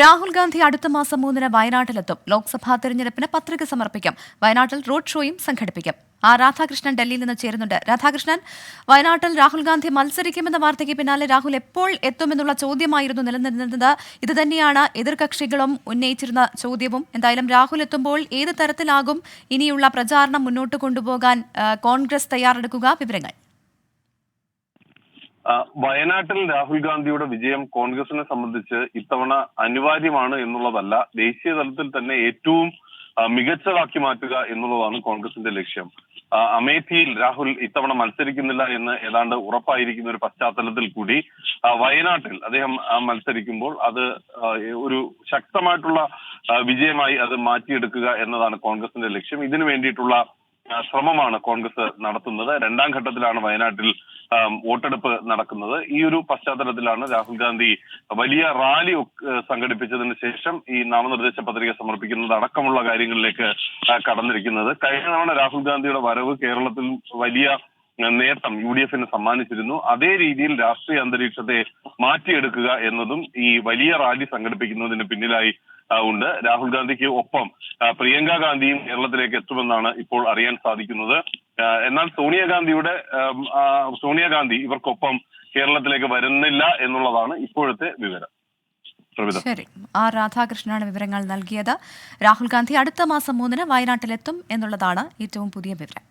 രാഹുൽ ഗാന്ധി അടുത്ത മാസം മൂന്നിന് വയനാട്ടിലെത്തും. ലോക്സഭാ തെരഞ്ഞെടുപ്പിന് പത്രിക സമർപ്പിക്കും. വയനാട്ടിൽ റോഡ് ഷോയും സംഘടിപ്പിക്കും. ആ രാധാകൃഷ്ണൻ ഡൽഹിയിൽ നിന്ന് ചേരുന്നുണ്ട്. രാധാകൃഷ്ണൻ വയനാട്ടിൽ രാഹുൽ ഗാന്ധി മത്സരിക്കുമെന്ന വാർത്തയ്ക്ക് പിന്നാലെ രാഹുൽ എപ്പോൾ എത്തുമെന്നുള്ള ചോദ്യമായിരുന്നു നിലനിന്നിരുന്നത്. ഇത് തന്നെയാണ് എതിർകക്ഷികളും ഉന്നയിച്ചിരുന്ന ചോദ്യവും. എന്തായാലും രാഹുൽ എത്തുമ്പോൾ ഏത് തരത്തിലാകും ഇനിയുള്ള പ്രചാരണം മുന്നോട്ട് കൊണ്ടുപോകാൻ കോൺഗ്രസ് തയ്യാറെടുക്കുക? വിവരങ്ങൾ. വയനാട്ടിൽ രാഹുൽ ഗാന്ധിയുടെ വിജയം കോൺഗ്രസിനെ സംബന്ധിച്ച് ഇത്തവണ അനിവാര്യമാണ് എന്നുള്ളതല്ല ദേശീയ തലത്തിൽ തന്നെ ഏറ്റവും മികച്ചതാക്കി മാറ്റുക എന്നുള്ളതാണ് കോൺഗ്രസിന്റെ ലക്ഷ്യം. അമേഠിയിൽ രാഹുൽ ഇത്തവണ മത്സരിക്കുന്നില്ല എന്ന് ഏതാണ്ട് ഉറപ്പായിരിക്കുന്ന ഒരു പശ്ചാത്തലത്തിൽ കൂടി വയനാട്ടിൽ അദ്ദേഹം മത്സരിക്കുമ്പോൾ അത് ഒരു ശക്തമായിട്ടുള്ള വിജയമായി അത് മാറ്റിയെടുക്കുക എന്നതാണ് കോൺഗ്രസിന്റെ ലക്ഷ്യം. ഇതിനു വേണ്ടിയിട്ടുള്ള ശ്രമമാണ് കോൺഗ്രസ് നടത്തുന്നത്. രണ്ടാം ഘട്ടത്തിലാണ് വയനാട്ടിൽ വോട്ടെടുപ്പ് നടക്കുന്നത്. ഈ ഒരു പശ്ചാത്തലത്തിലാണ് രാഹുൽ ഗാന്ധി വലിയ റാലി സംഘടിപ്പിച്ചതിന് ശേഷം ഈ നാമനിർദ്ദേശ പത്രിക സമർപ്പിക്കുന്നത് അടക്കമുള്ള കാര്യങ്ങളിലേക്ക് കടന്നിരിക്കുന്നത്. കഴിഞ്ഞ തവണ രാഹുൽ ഗാന്ധിയുടെ വരവ് കേരളത്തിൽ വലിയ നേട്ടം യു ഡി എഫിന് സമ്മാനിച്ചിരുന്നു. അതേ രീതിയിൽ രാഷ്ട്രീയ അന്തരീക്ഷത്തെ മാറ്റിയെടുക്കുക എന്നതും ഈ വലിയ റാലി സംഘടിപ്പിക്കുന്നതിന് പിന്നിലായി ഉണ്ട്. രാഹുൽ ഗാന്ധിക്ക് ഒപ്പം പ്രിയങ്ക ഗാന്ധിയും കേരളത്തിലേക്ക് എത്തുമെന്നാണ് ഇപ്പോൾ അറിയാൻ സാധിക്കുന്നത്. എന്നാൽ സോണിയാഗാന്ധിയുടെ സോണിയാഗാന്ധി ഇവർക്കൊപ്പം കേരളത്തിലേക്ക് വരുന്നില്ല എന്നുള്ളതാണ് ഇപ്പോഴത്തെ വിവരം. ശരി. ആർ രാധാകൃഷ്ണനാണ് വിവരങ്ങൾ നൽകിയത്. രാഹുൽ ഗാന്ധി അടുത്ത മാസം മൂന്നിന് വയനാട്ടിലെത്തും എന്നുള്ളതാണ് ഏറ്റവും പുതിയ വിവരം.